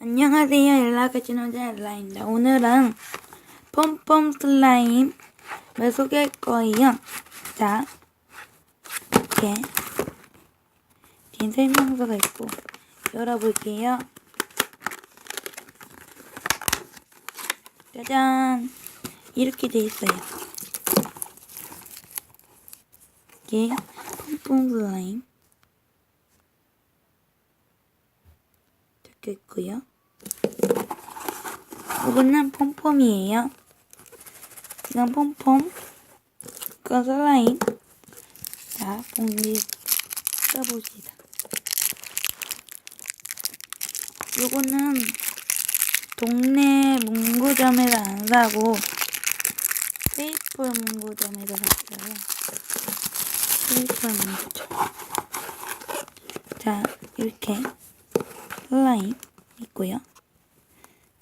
안녕하세요. 연락을 진호자 엘라입니다. 오늘은 pompom 슬라임을 소개할 거예요. 자, 이렇게 뒤에 설명서가 있고 열어볼게요. 짜잔! 이렇게 돼 있어요. 이게 pompom 슬라임 있고요. 이거는 폼폼이에요. 이건 폼폼. 이건 슬라임. 자, 봉지 써봅시다. 요거는 동네 문구점에서 안 사고 페이퍼 문구점에서 샀어요. 페이퍼 문구점. 자, 이렇게 슬라임 있고요.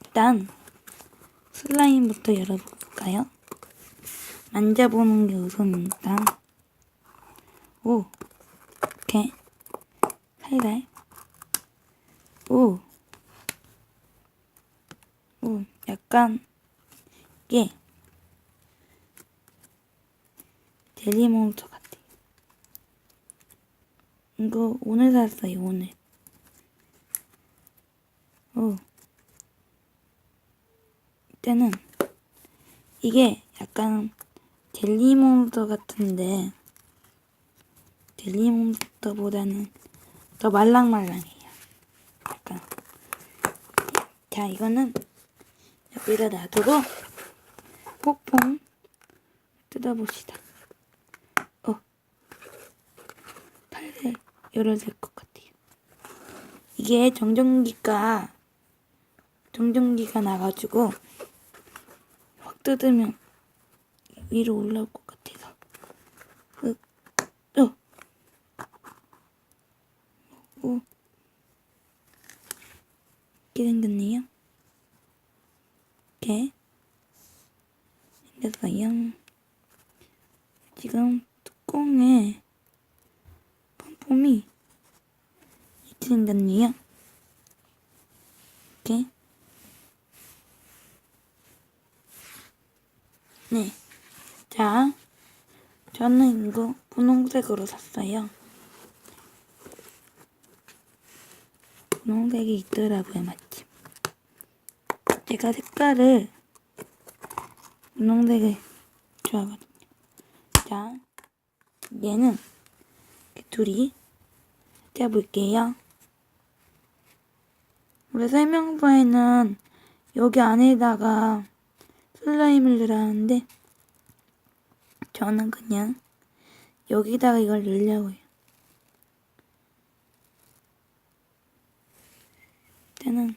일단 슬라임부터 열어볼까요? 만져보는 게 우선입니다. 오, 이렇게 살살. 오, 오, 약간 이게 젤리몬스터 같아. 이거 오늘 샀어요, 오늘. 오. 이때는 이게 약간 젤리몬스터 같은데 젤리몬스터보다는 더 말랑말랑해요. 약간 자 이거는 여기다 놔두고 퐁퐁 뜯어봅시다. 어 탈색 열어질 것 같아요. 이게 정전기가 정전기가 나가지고 확 뜯으면 위로 올라올 것 같아서 흑, 어, 오, 이렇게 생겼네요. 이렇게 생겼어요. 지금 뚜껑에 pompom이 이렇게 생겼네요. 이렇게 네. 자, 저는 이거 분홍색으로 샀어요. 분홍색이 있더라고요, 마침. 제가 색깔을 분홍색을 좋아하거든요. 자, 얘는 둘이 떼볼게요. 원래 설명서에는 여기 안에다가 슬라임을 넣으라는데 저는 그냥 여기다가 이걸 넣으려고요. 일단은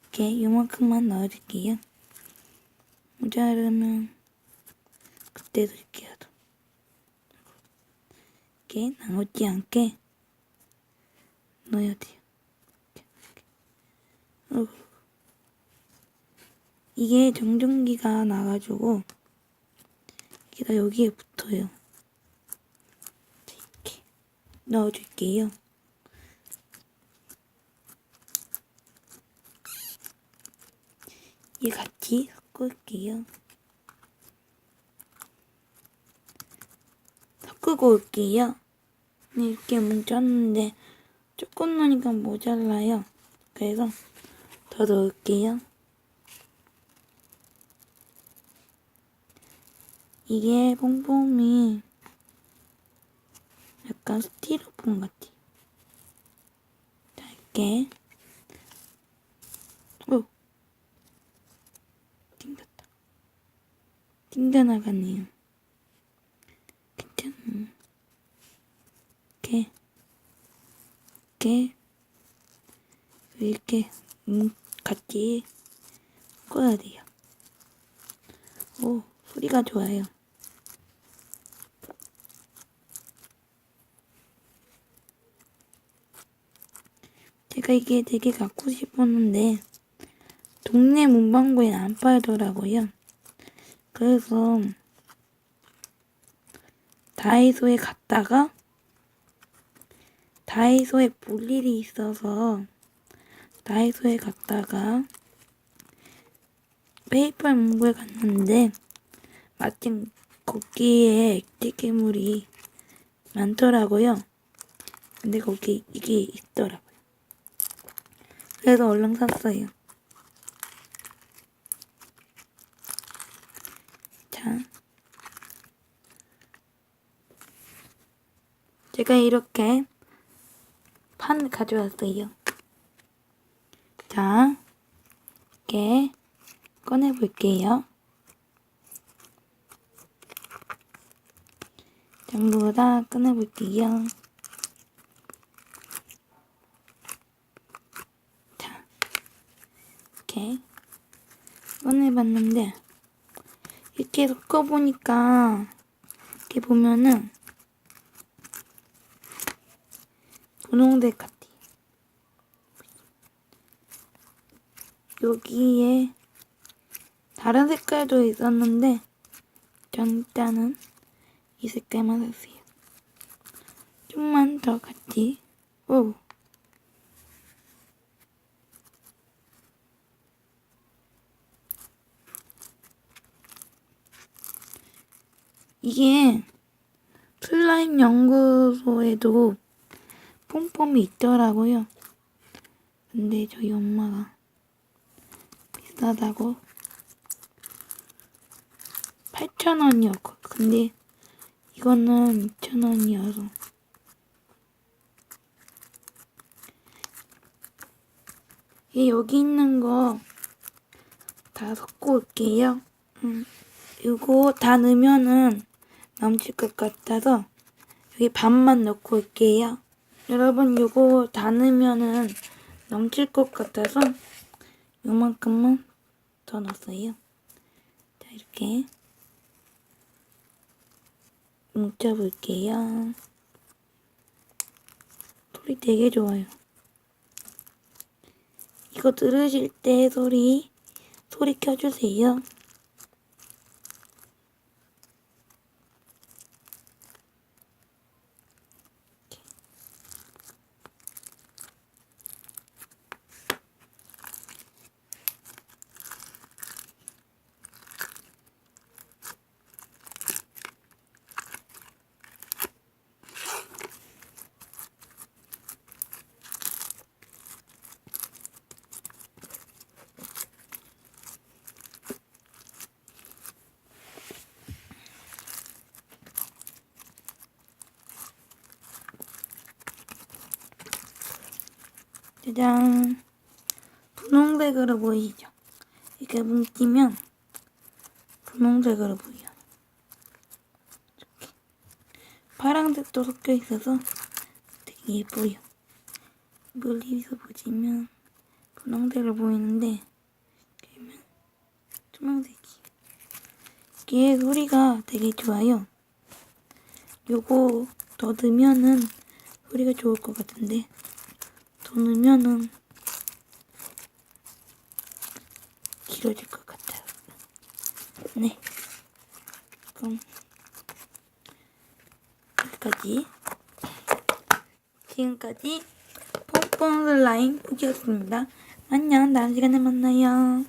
이렇게 요만큼만 넣어줄게요. 모자르면 그때 넣을게요. 이렇게 나오지 않게 넣어야 돼요. 이렇게. 어. 이게 정전기가 나가지고 이게 다 여기에 붙어요. 이렇게 넣어줄게요. 이 같이 섞을게요. 섞고 올게요. 이렇게 뭉쳤는데 조금 넣으니까 모자라요. 그래서 더 넣을게요. 이게 pompom이 약간 스티로폼 같아. 자, 이렇게. 오! 튕겼다. 튕겨나가네요. 괜찮아. 이렇게. 이렇게. 이렇게, 음, 같이 꺼야 돼요. 오, 소리가 좋아요. 제가 이게 되게 갖고 싶었는데 동네 문방구에 안 팔더라고요. 그래서 다이소에 갔다가 다이소에 볼 일이 있어서 다이소에 갔다가 페이팔 문구에 갔는데 마침 거기에 액체 괴물이 많더라고요. 근데 거기 이게 있더라고요. 그래서 얼른 샀어요. 자. 제가 이렇게 판 가져왔어요. 자, 이렇게 꺼내볼게요. 전부 다 꺼내볼게요. 자, 이렇게 꺼내봤는데, 이렇게 섞어보니까, 이렇게 보면은, 분홍색 같아요. 여기에 다른 색깔도 있었는데 전 일단은 이 색깔만 샀어요. 좀만 더 같이 오 이게 슬라임 연구소에도 폼폼이 있더라고요. 근데 저희 엄마가 비싸다고 8,000원이었고 근데 이거는 2,000원이어서 이 여기 있는 거 다 섞고 올게요. 음, 이거 다 넣으면은 넘칠 것 같아서 여기 반만 넣고 올게요. 여러분 이거 다 넣으면은 넘칠 것 같아서 요만큼만 더 넣었어요. 자 이렇게 뭉쳐볼게요. 소리 되게 좋아요. 이거 들으실 때 소리 소리 켜주세요. 짜잔. 분홍색으로 보이죠? 이렇게 뭉치면 분홍색으로 보여요. 이렇게. 파란색도 섞여 있어서 되게 예뻐요. 멀리서 보시면 분홍색으로 보이는데 그러면 투명색이 이게 소리가 되게 좋아요. 요거 더 넣으면은 소리가 좋을 것 같은데 더 넣으면은 길어질 것 같아요. 네. 그럼 여기까지 지금까지 pompom슬라임 후기였습니다. 안녕 다음 시간에 만나요.